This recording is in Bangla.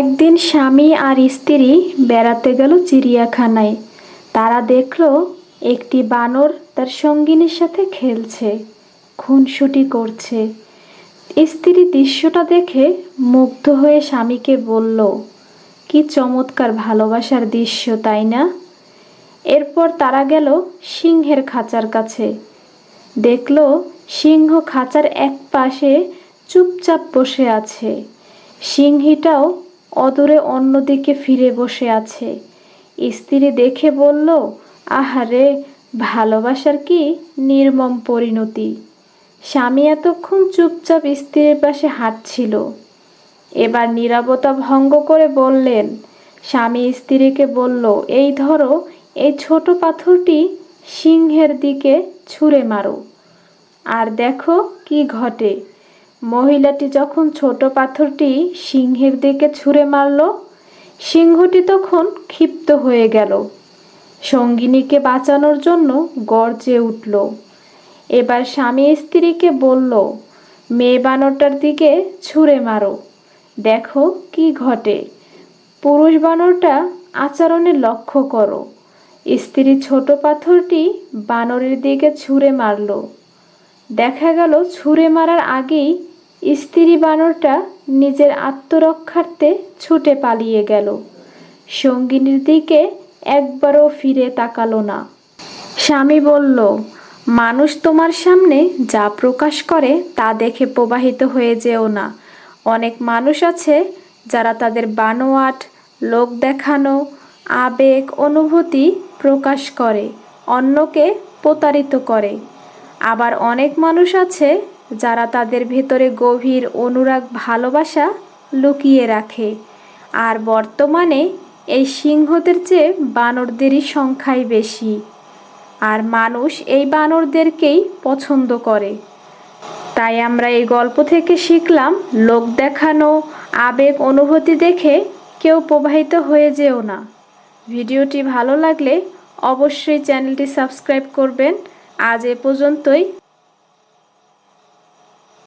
একদিন স্বামী আর স্ত্রী বেড়াতে গেল চিড়িয়াখানায়। তারা দেখল একটি বানর তার সঙ্গিনীর সাথে খেলছে, খুনসুটি করছে। স্ত্রী দৃশ্যটা দেখে মুগ্ধ হয়ে স্বামীকে বলল, কি চমৎকার ভালোবাসার দৃশ্য, তাই না? এরপর তারা গেল সিংহের খাঁচার কাছে। দেখল সিংহ খাঁচার এক পাশে চুপচাপ বসে আছে। সিংহীটাও অদূরে অন্যদিকে ফিরে বসে আছে। স্ত্রী দেখে বলল, আহারে, ভালোবাসার কি নির্মম পরিণতি। স্বামী এতক্ষণ চুপচাপ স্ত্রীর পাশে হাঁটছিল। এবার নীরবতা ভঙ্গ করে বললেন, স্বামী স্ত্রীকে বলল, এই ধরো, এই ছোট পাথরটি সিংহের দিকে ছুঁড়ে মারো। আর দেখো কি ঘটে। মহিলাটি যখন ছোট পাথরটি সিংহের দিকে ছুঁড়ে মারল, সিংহটি তখন ক্ষিপ্ত হয়ে গেল। সঙ্গিনীকে বাঁচানোর জন্য গর্জে উঠল। এবার স্বামী স্ত্রীকে বলল, মেয়ে বানরটার দিকে ছুঁড়ে মারো। দেখো কি ঘটে। পুরুষ বানরটা আচরণে লক্ষ্য করো। স্ত্রী ছোট পাথরটি বানরের দিকে ছুঁড়ে মারল। দেখা গেল ছুঁড়ে মারার আগেই স্ত্রী বানরটা নিজের আত্মরক্ষার্থে ছুটে পালিয়ে গেল। সঙ্গিনীর দিকে একবারও ফিরে তাকালো না। স্বামী বলল, মানুষ তোমার সামনে যা প্রকাশ করে তা দেখে প্রবাহিত হয়ে যেও না। অনেক মানুষ আছে যারা তাদের বানোয়াট, লোক দেখানো, আবেগ, অনুভূতি প্রকাশ করে, অন্যকে প্রতারিত করে। আবার অনেক মানুষ আছে যারা তাদের ভেতরে গভীর অনুরাগ ভালোবাসা লুকিয়ে রাখে। আর বর্তমানে এই সিংহদের চেয়ে বানরদেরই সংখ্যাই বেশি। আর মানুষ এই বানরদেরকেই পছন্দ করে। তাই আমরা এই গল্প থেকে শিখলাম, লোক দেখানো, আবেগ, অনুভূতি দেখে কেউ প্রবাহিত হয়ে যেও না। ভিডিওটি ভালো লাগলে অবশ্যই চ্যানেলটি সাবস্ক্রাইব করবেন। আজ এ পর্যন্তই।